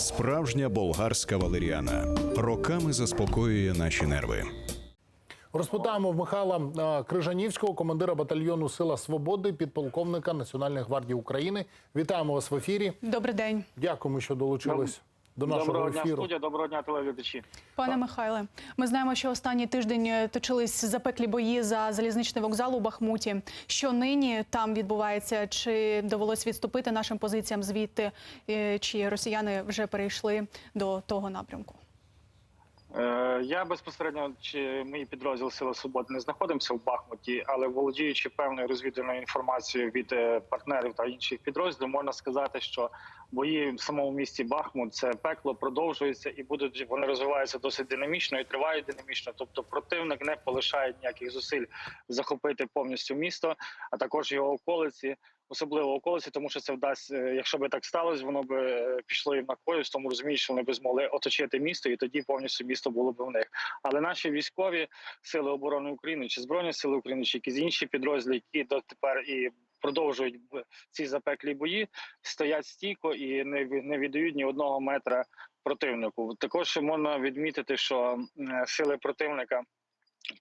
Справжня болгарська валеріана роками заспокоює наші нерви. Розпитаємо в Михайла Крижанівського, командира батальйону Сила Свободи, підполковника Національної гвардії України. Вітаємо вас в ефірі. Добрий день, Дякуємо, що долучились до нашого Доброго дня, студія, доброго дня, телеглядачі. пане Михайле. Ми знаємо, що останній тиждень е, точились запеклі бої за залізничний вокзал у Бахмуті. Що нині там відбувається? Чи довелось відступити нашим позиціям звідти? Чи росіяни вже перейшли до того напрямку? Е, я безпосередньо чи мої підрозділ Сила Свободи не знаходимося в Бахмуті, але володіючи певною розвідувальною інформацією від е, партнерів та інших підрозділів, можна сказати, що бої в самому місті Бахмут це пекло продовжується і будуть вони розвиваються досить динамічно і тривають динамічно. Тобто противник не полишає ніяких зусиль захопити повністю місто, а також його околиці. Особливо околиці, тому що це вдасть, е, якщо би так сталося, воно би е, пішло їм на користь, тому розуміють, що вони би змогли оточити місто, і тоді повністю місто було б в них. Але наші військові сили оборони України, чи збройні сили України, чи якісь інші підрозділи, які дотепер і продовжують ці запеклі бої, стоять стійко і не не віддають ні одного метра противнику. Також можна відмітити, що сили противника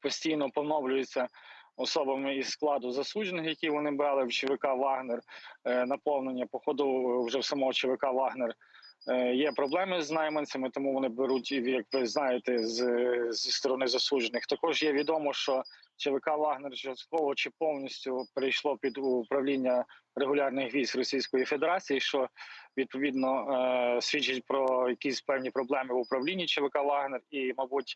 постійно поновлюються особами із складу засуджених, які вони брали в ЧВК Вагнер. Е, Наповнення походу вже в самого ЧВК Вагнер. е, Є проблеми з найманцями, тому вони беруть, як ви знаєте, з, зі сторони засуджених. Також є відомо, що ЧВК Вагнер частково чи повністю перейшло під управління регулярних військ Російської Федерації, що відповідно е, свідчить про якісь певні проблеми в управлінні ЧВК Вагнер, і, мабуть,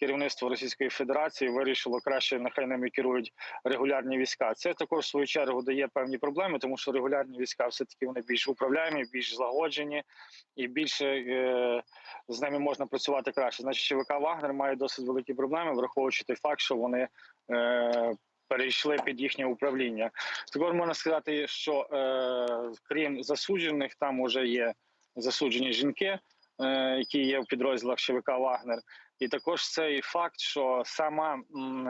керівництво Російської Федерації вирішило краще, нехай ними керують регулярні війська. Це також в свою чергу дає певні проблеми, тому що регулярні війська все таки вони більш управляємі, більш злагоджені і більше е, з ними можна працювати краще. Значить, ЧВК Вагнер має досить великі проблеми, враховуючи той факт, що вони. Е, Перейшли під їхнє управління. Також можна сказати, що е, крім засуджених, там вже є засуджені жінки, е, які є в підрозділах ЧВК Вагнер. І також цей факт, що сама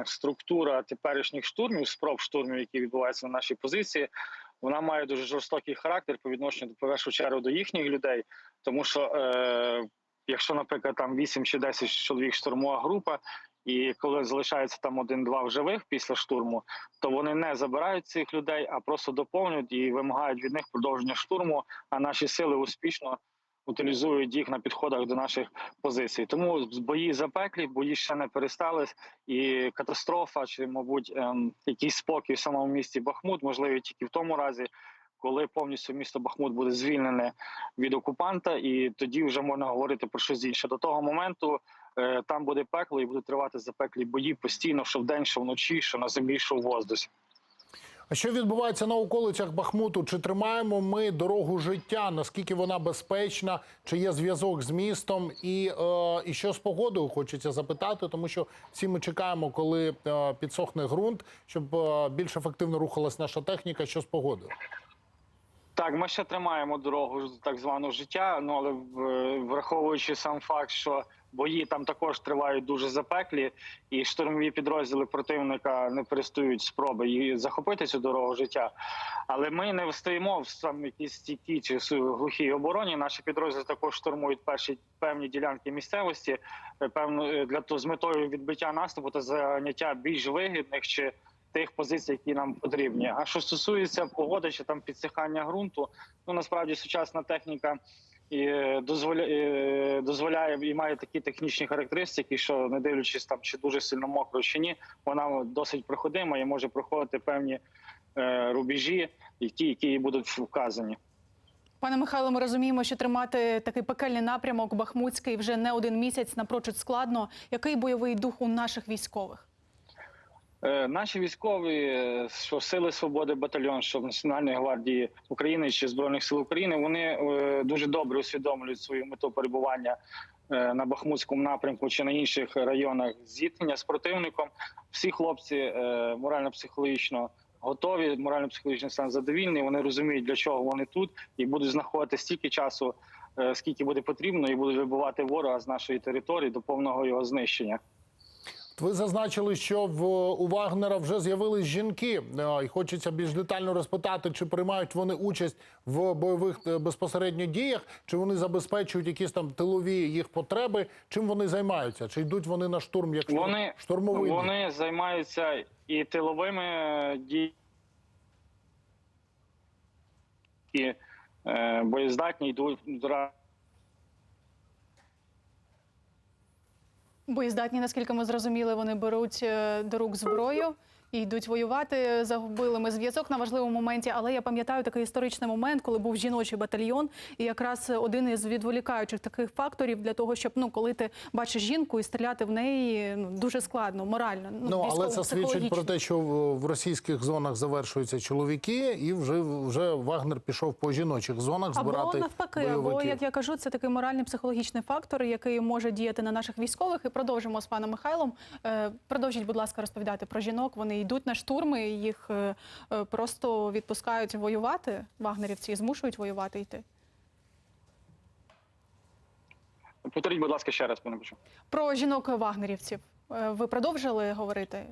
структура теперішніх штурмів, спроб штурмів, які відбуваються на нашій позиції, вона має дуже жорстокий характер по відношенню до першу чергу до їхніх людей, тому що е, якщо, наприклад, там 8 чи 10 чоловік штурмова група. І коли залишається там один-два в живих після штурму, то вони не забирають цих людей, а просто доповнюють і вимагають від них продовження штурму. А наші сили успішно утилізують їх на підходах до наших позицій. Тому бої запеклі, бої ще не перестались, і катастрофа чи, мабуть, ем, якийсь спокій в самому місті Бахмут можливий тільки в тому разі. Коли повністю місто Бахмут буде звільнене від окупанта, і тоді вже можна говорити про щось інше. До того моменту е, там буде пекло і будуть тривати запеклі бої постійно, що вдень, що вночі, що на землі, що в воздусі. А що відбувається на околицях Бахмуту? Чи тримаємо ми дорогу життя? Наскільки вона безпечна? Чи є зв'язок з містом? І, е, і що з погодою хочеться запитати, тому що всі ми чекаємо, коли е, підсохне ґрунт, щоб е, більш ефективно рухалась наша техніка. Що з погодою? Так, ми ще тримаємо дорогу так званого життя. Ну але враховуючи сам факт, що бої там також тривають дуже запеклі, і штурмові підрозділи противника не перестають спроби її захопити цю дорогу життя. Але ми не встоїмо в сам якійсь стійкій чи глухій обороні. Наші підрозділи також штурмують перші певні ділянки місцевості, е, певно е, для того з метою відбиття наступу та заняття більш вигідних чи тих позицій, які нам потрібні. А що стосується погоди чи там підсихання ґрунту, ну насправді сучасна техніка і дозволяє, дозволяє і має такі технічні характеристики, що не дивлячись там чи дуже сильно мокро чи ні, вона досить проходима і може проходити певні е, рубежі, ті, які будуть вказані. Пане Михайло, ми розуміємо, що тримати такий пекельний напрямок Бахмутський вже не один місяць напрочуд складно. Який бойовий дух у наших військових? Е, Наші військові, е, що Сили Свободи батальйон, що Національної гвардії України чи Збройних сил України, вони е, дуже добре усвідомлюють свою мету перебування на Бахмутському напрямку чи на інших районах зіткнення з противником. Всі хлопці морально-психологічно готові, морально-психологічний стан задовільний. Вони розуміють, для чого вони тут, і будуть знаходити стільки часу, скільки буде потрібно, і будуть вибивати ворога з нашої території до повного його знищення. Ви зазначили, що в у Вагнера вже з'явились жінки, Е, і хочеться більш детально розпитати, чи приймають вони участь в бойових е, безпосередньо діях, чи вони забезпечують якісь там тилові їх потреби, чим вони займаються? Чи йдуть вони на штурм, як Вони, штурмовий? вони займаються і тиловими діями, і е, боєздатні йдуть до Боєздатні, наскільки ми зрозуміли, вони беруть е, до рук зброю і йдуть воювати. Загубили ми зв'язок на важливому моменті. Але я пам'ятаю такий історичний момент, коли був жіночий батальйон, і якраз один із відволікаючих таких факторів для того, щоб ну, коли ти бачиш жінку і стріляти в неї ну, дуже складно, морально. Ну, але це свідчить про те, що в, російських зонах завершуються чоловіки, і вже вже Вагнер пішов по жіночих зонах збирати Або навпаки, або як я кажу, це такий моральний психологічний фактор, який може діяти на наших військових. І продовжимо з паном Михайлом. Е, Продовжіть, будь ласка, розповідати про жінок. Вони йдуть на штурми, їх е, е, просто відпускають воювати. Вагнерівці і змушують воювати йти. Повторіть, будь ласка, ще раз пане почув. Про жінок вагнерівців. Е, Ви продовжили говорити?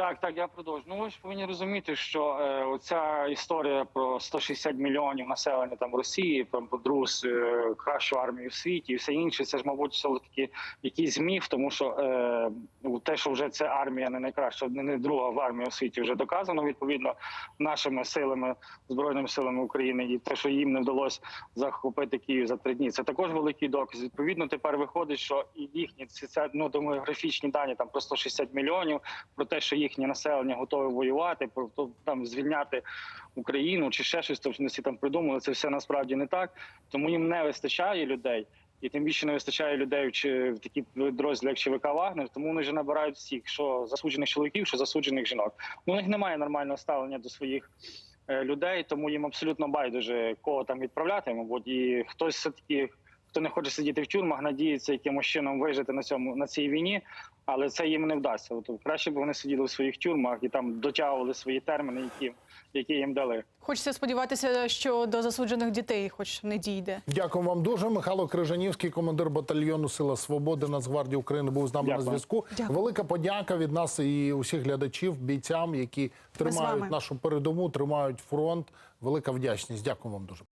Так, так, я продовжу. Ну ви ж повинні розуміти, що е, оця історія про 160 мільйонів населення там Росії, про Друз, е, кращу армію в світі і все інше, це ж, мабуть, все таки якийсь міф, тому що е, те, що вже це армія не найкраща, не, друга в армії у світі, вже доказано відповідно нашими силами, збройними силами України, і те, що їм не вдалося захопити Київ за три дні, це також великий доказ. Відповідно, тепер виходить, що і їхні ці ну, демографічні дані там про 160 мільйонів, про те, що їхнє населення готове воювати, про там звільняти Україну чи ще щось. Тобто всі там придумали. Це все насправді не так. Тому їм не вистачає людей. І тим більше не вистачає людей чи- в такі підрозділи, як ЧВК Вагнер, тому вони вже набирають всіх, що засуджених чоловіків, що засуджених жінок. Ну, у них немає нормального ставлення до своїх е, людей, тому їм абсолютно байдуже кого там відправляти, мабуть, і хтось все таки. Хто не хоче сидіти в тюрмах, надіється якимось чином вижити на цьому на цій війні, але це їм не вдасться. От краще б вони сиділи в своїх тюрмах і там дотягували свої терміни, які, які їм дали. Хочеться сподіватися, що до засуджених дітей хоч не дійде. Дякую вам дуже. Михайло Крижанівський, командир батальйону Сила Свободи Нацгвардії України, був з нами Дякую. на зв'язку. Дякую. Велика подяка від нас і усіх глядачів, бійцям, які тримають нашу передову, тримають фронт. Велика вдячність. Дякую вам дуже.